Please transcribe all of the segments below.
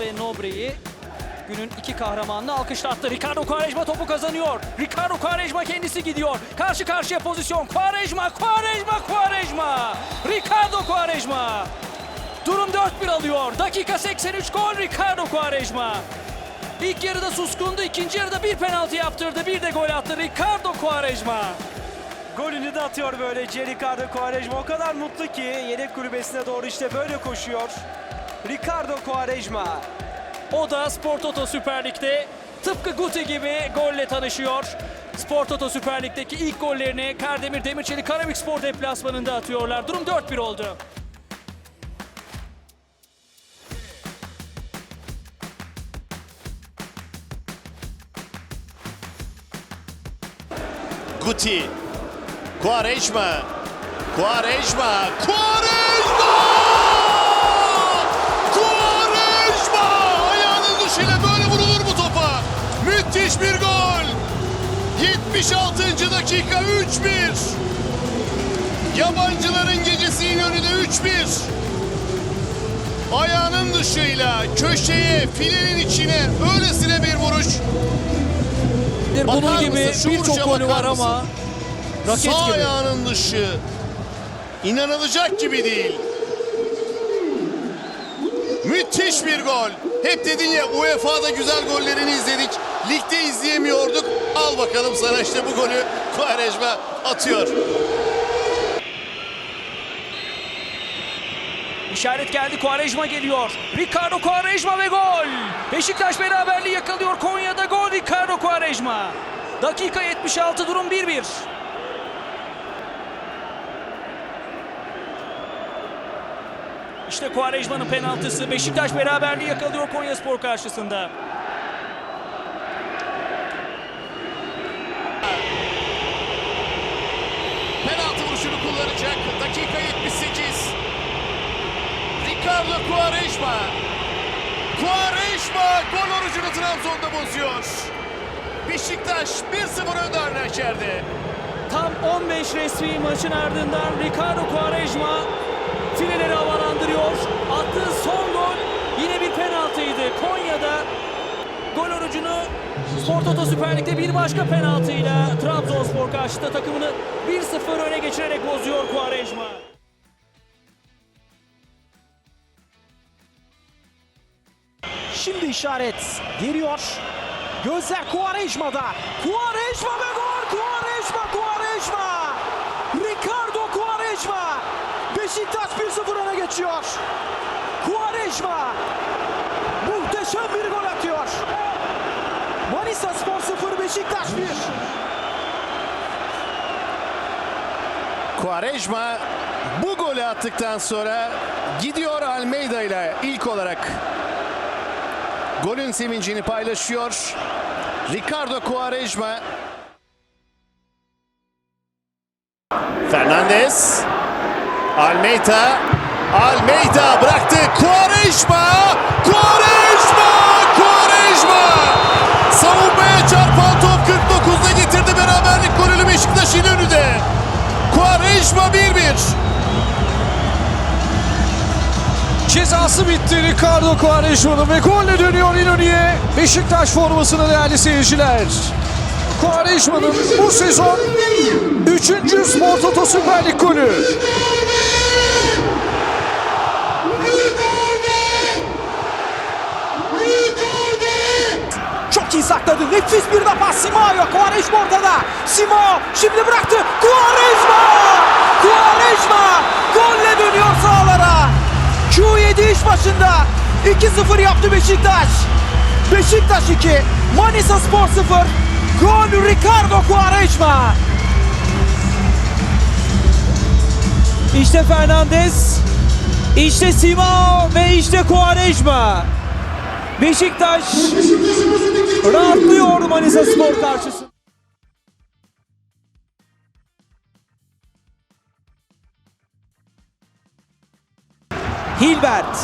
ve Nobre'yi günün iki kahramanını alkışlattı. Ricardo Quaresma topu kazanıyor. Ricardo Quaresma kendisi gidiyor. Karşı karşıya pozisyon. Quaresma, Quaresma, Quaresma. Ricardo Quaresma. Durum 4-1 alıyor. Dakika 83 gol Ricardo Quaresma. İlk yarıda suskundu, ikinci yarıda bir penaltı yaptırdı, bir de gol attı Ricardo Quaresma. Golünü de atıyor böylece Ricardo Quaresma. O kadar mutlu ki yedek kulübesine doğru işte böyle koşuyor. Ricardo Quaresma. O da Spor Toto Süper Lig'de tıpkı Guti gibi golle tanışıyor. Spor Toto Süper Lig'deki ilk gollerini Kardemir Demirçelik Karabük Spor deplasmanında atıyorlar. Durum 4-1 oldu. Guti. Quaresma. Quaresma. Quaresma! 76. dakika 3-1. Yabancıların gecesi İnönü'de 3-1. Ayağının dışıyla köşeye, filenin içine öylesine bir vuruş. Bunun Bakar gibi birçok golü var ama raket Sağ gibi. ayağının dışı. İnanılacak gibi değil. Müthiş bir gol. Hep dedin ya UEFA'da güzel gollerini izledik. Ligde izleyemiyorduk. Al bakalım sana işte bu golü Quaresma atıyor. İşaret geldi Quaresma geliyor. Ricardo Quaresma ve gol. Beşiktaş beraberliği yakalıyor Konya'da gol Ricardo Quaresma. Dakika 76 durum 1-1. İşte Quaresma'nın penaltısı. Beşiktaş beraberliği yakalıyor Konyaspor karşısında. Penaltı vuruşunu kullanacak. Dakika 78. Ricardo Quaresma. Quaresma gol orucunu Trabzon'da bozuyor. Beşiktaş 1-0 önde Arnaçer'de. Tam 15 resmi maçın ardından Ricardo Quaresma fileleri havalandırıyor. Attığı son gol yine bir penaltıydı. Konya'da gol orucunu Spor Toto Süper Lig'de bir başka penaltıyla Trabzonspor karşıda takımını 1-0 öne geçirerek bozuyor Quaresma. Şimdi işaret geliyor. Gözler Quaresma'da. Quaresma ve gol! Quaresma, Quaresma! Ricardo Quaresma! Beşiktaş 1-0 öne geçiyor. Quaresma! Muhteşem bir gol atıyor. Manisa Spor 0, Beşiktaş 1. Quaresma bu golü attıktan sonra gidiyor Almeida ile ilk olarak golün sevincini paylaşıyor. Ricardo Quaresma. Fernandez Almeida. Almeida bıraktı. Quaresma. Quaresma. Quaresma. Savunmaya çarpan top 49'da getirdi. Beraberlik golünü Beşiktaş İnönü'de Quaresma 1-1 Cezası bitti Ricardo Quaresma'nın ve golle dönüyor İnönü'ye. Beşiktaş formasını değerli seyirciler. Quaresma'nın bu sezon 3. Spor Toto Süper Lig golü. Çok iyi sakladı. Nefis bir de pas Simao. Quaresma ortada. Simao şimdi bıraktı. Quaresma! Quaresma! Golle dönüyor sahalara. Q7 iş başında. 2-0 yaptı Beşiktaş. Beşiktaş 2. Manisa Spor 0. Gol Ricardo Quaresma. İşte Fernandez. İşte Simao ve işte Quaresma. Beşiktaş rahatlıyor Manisa Spor karşısında. Hilbert,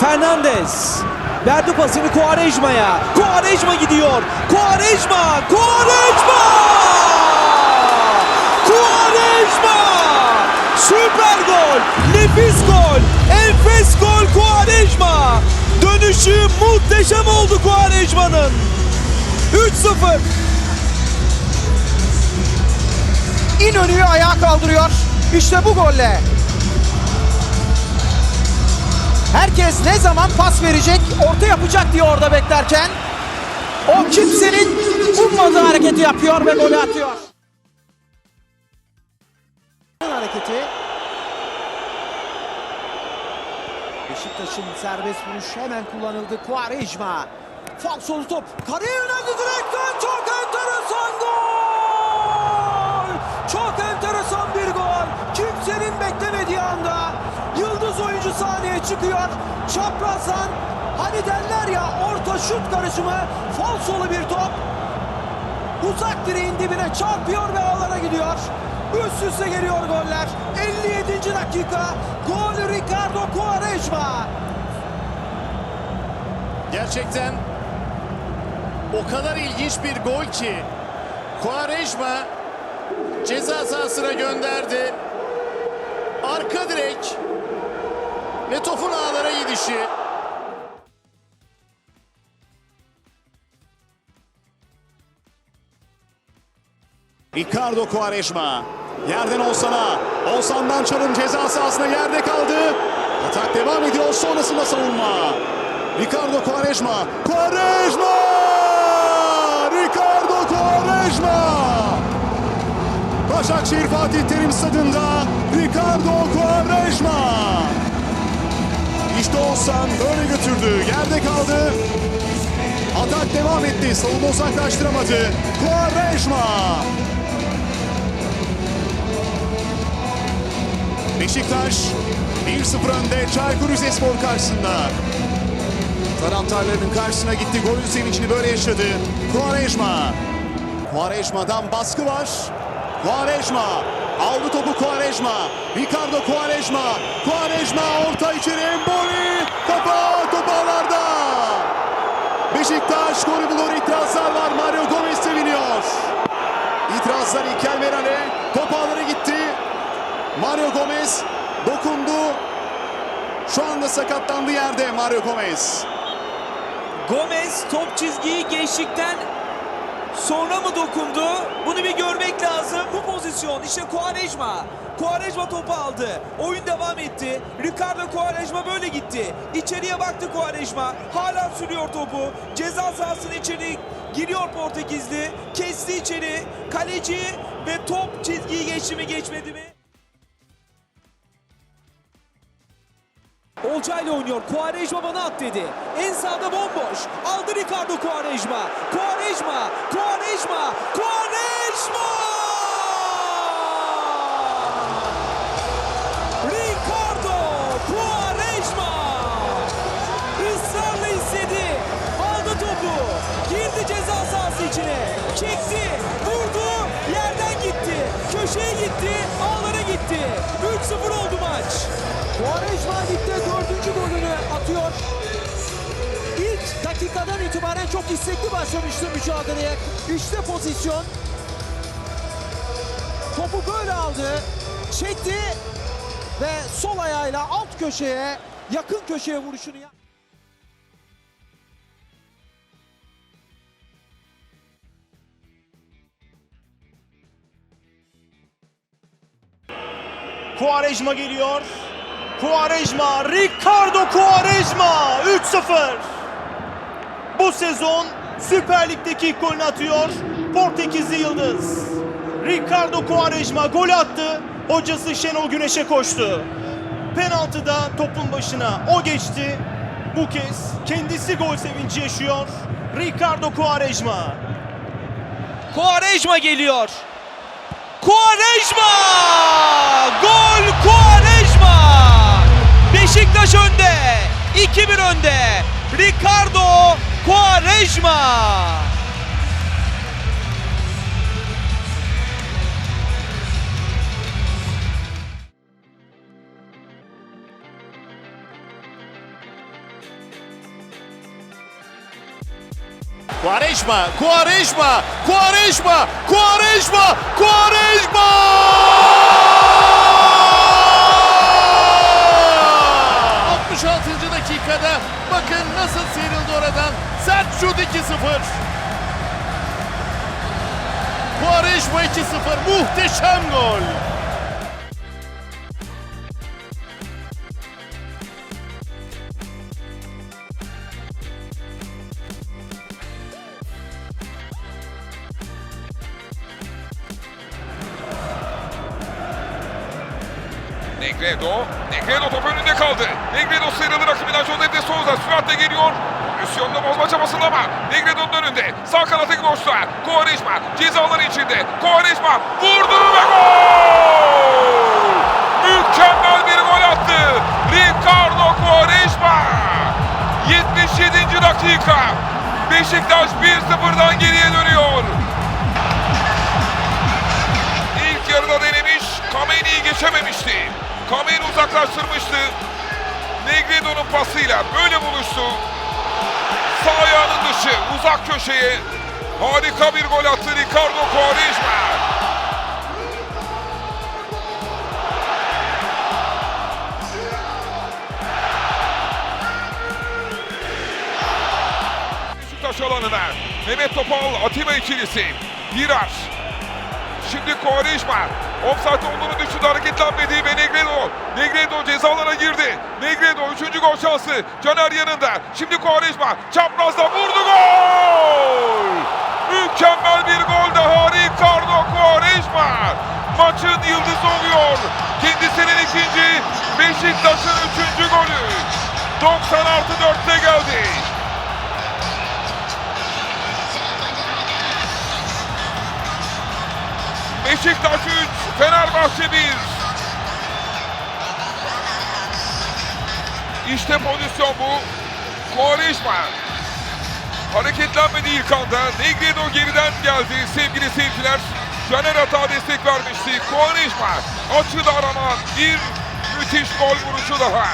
Fernandez verdi pasını Quaresma'ya. Quaresma gidiyor. Quaresma, Quaresma! Quaresma! Süper gol, nefis gol, enfes gol Quaresma. Dönüşü muhteşem. Oldu Quaresma'nın. 3-0. İnönü'yü ayağa kaldırıyor. İşte bu golle. Herkes ne zaman pas verecek, orta yapacak diye orada beklerken o kimsenin ummadığı hareketi yapıyor ve golü atıyor. Hareketi. Beşiktaş'ın serbest vuruş hemen kullanıldı. Quaresma. Falsolu top. Kareye yöneldi direkten. Çok enteresan gol! Çok enteresan bir gol. Kimsenin beklemediği anda sahneye çıkıyor. Çaprazdan hani derler ya orta şut karışımı falsolu bir top. Uzak direğin dibine çarpıyor ve ağlara gidiyor. Üst üste geliyor goller. 57. dakika. Gol Ricardo Quaresma. Gerçekten o kadar ilginç bir gol ki Quaresma ceza sahasına gönderdi. Arka direk ve topun ağlara gidişi. Ricardo Quaresma. Yerden Oğuzhan'a. Oğuzhan'dan çalım ceza sahasına yerde kaldı. Atak devam ediyor. Sonrasında savunma. Ricardo Quaresma. Quaresma! Ricardo Quaresma! Başakşehir Fatih Terim stadında İşte Oğuzhan böyle götürdü. Yerde kaldı. Atak devam etti. Savunma uzaklaştıramadı. Quaresma. Beşiktaş 1-0 önde Çaykur Rizespor karşısında. Taraftarlarının karşısına gitti. Golün sevincini böyle yaşadı. Quaresma. Quaresma'dan baskı var. Quaresma. Aldı topu Quaresma. Ricardo Quaresma. Quaresma orta içeri Emboli. Kafa top ağlarda. Beşiktaş golü bulur. İtirazlar var. Mario Gomez seviniyor. İtirazlar İlker Meral'e. Top ağlara gitti. Mario Gomez dokundu. Şu anda sakatlandı yerde Mario Gomez. Gomez top çizgiyi geçtikten sonra mı dokundu? Bunu bir görmek lazım. Bu pozisyon işte Quaresma. Quaresma topu aldı. Oyun devam etti. Ricardo Quaresma böyle gitti. İçeriye baktı Quaresma. Hala sürüyor topu. Ceza sahasının içeri giriyor Portekizli. Kesti içeri. Kaleci ve top çizgiyi geçti mi geçmedi mi? Olcay ile oynuyor. Quaresma bana at dedi. En sağda bomboş. Aldı Ricardo Quaresma. Quaresma. Quaresma. Quaresma! Ricardo çok istekli başlamıştı mücadeleye. İşte pozisyon. Topu böyle aldı. Çekti ve sol ayağıyla alt köşeye, yakın köşeye vuruşunu yaptı. Quaresma geliyor. Quaresma, Ricardo Quaresma 3-0. Bu sezon Süper Lig'deki golünü atıyor Portekizli Yıldız. Ricardo Quaresma gol attı. Hocası Şenol Güneş'e koştu. Penaltıda topun başına o geçti. Bu kez kendisi gol sevinci yaşıyor. Ricardo Quaresma. Quaresma geliyor. Quaresma! Gol Quaresma! Beşiktaş önde. 2-1 önde. Ricardo Quaresma! Quaresma, Quaresma, Quaresma, Quaresma, Quaresma! Şut 2-0. Quaresma 2-0 muhteşem gol. Sağ kanatı boşta. Quaresma cezaları içinde. Quaresma vurdu ve gol! Mükemmel bir gol attı. Ricardo Quaresma. 77. dakika. Beşiktaş 1-0'dan geriye dönüyor. İlk yarıda denemiş, Kameni'yi geçememişti. Kameni uzaklaştırmıştı. Negredo'nun pasıyla böyle buluştu. Sağ ayağının dışı, uzak köşeye. Harika bir gol attı Ricardo Quaresma. Beşiktaş alanına. Mehmet Topal, Atiba ikilisi. Virar. Şimdi Quaresma. Offside olduğunu düşündü hareketlenmedi ve Negredo. Negredo cezalara girdi. Negredo 3. gol şansı. Caner yanında. Şimdi Quaresma. Çaprazda vurdu gol! Mükemmel bir gol daha Ricardo Quaresma. Maçın yıldızı oluyor. Kendisinin ikinci, Beşiktaş'ın üçüncü golü. 90 artı 4'te geldi. Beşiktaş 3, Fenerbahçe 1. İşte pozisyon bu. Quaresma. Hareketlenmedi ilk anda. Negredo geriden geldi sevgili seyirciler. Caner Ata destek vermişti. Quaresma açıda aranan bir müthiş gol vuruşu daha.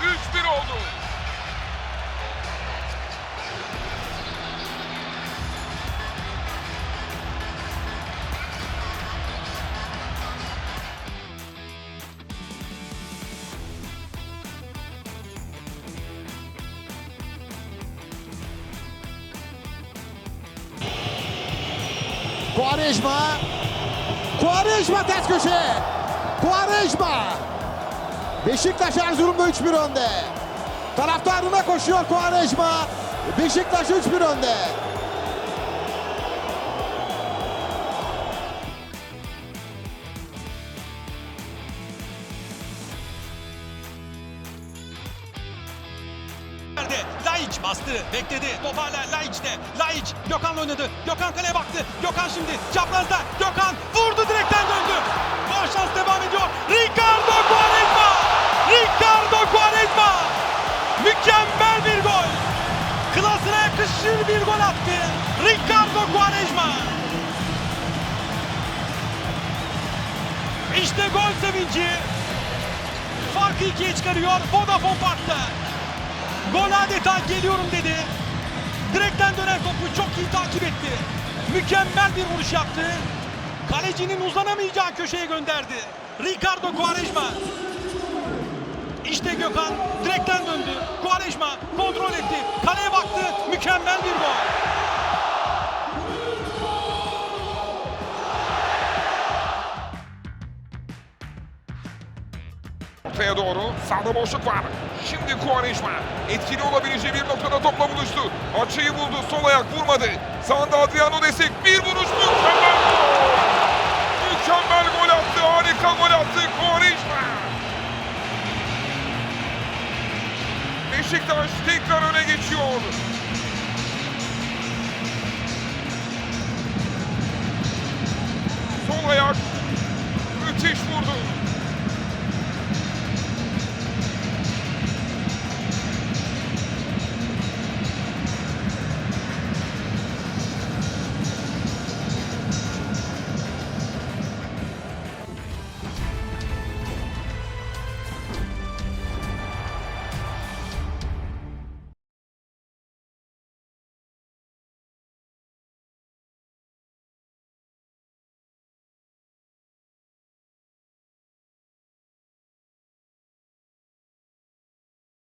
3-1 oldu. Quaresma. Quaresma ters köşe. Quaresma. Beşiktaş Erzurum'da 3-1 önde. Taraftarına koşuyor Quaresma. Beşiktaş 3-1 önde. Nerede? Laiç bastı, bekledi. Top hala Laiç'te. Laiç, Gökhan oynadı. Gökhan kaleye baktı. Gökhan şimdi çaprazda. Gökhan vurdu direkten döndü. Gol şans devam ediyor. Ricardo Quaresma! Ricardo Quaresma! Mükemmel bir gol. Klasına yakışır bir gol attı. Ricardo Quaresma! İşte gol sevinci. Farkı ikiye çıkarıyor Vodafone Park'ta. Gol adeta geliyorum dedi. Direkten dönen topu çok iyi takip etti. Mükemmel bir vuruş yaptı. Kalecinin uzanamayacağı köşeye gönderdi. Ricardo Quaresma. İşte Gökhan direkten döndü. Quaresma kontrol etti. Kaleye baktı. Mükemmel bir gol. Ortaya doğru sağda boşluk var. Şimdi Quaresma etkili olabileceği bir noktada topla buluştu. Açıyı buldu. Sol ayak vurmadı. Sağında Adriano Desek bir vuruş mükemmel gol. Mükemmel gol attı. Harika gol attı. Gol Beşiktaş tekrar öne geçiyor. Sol ayak müthiş vurdu.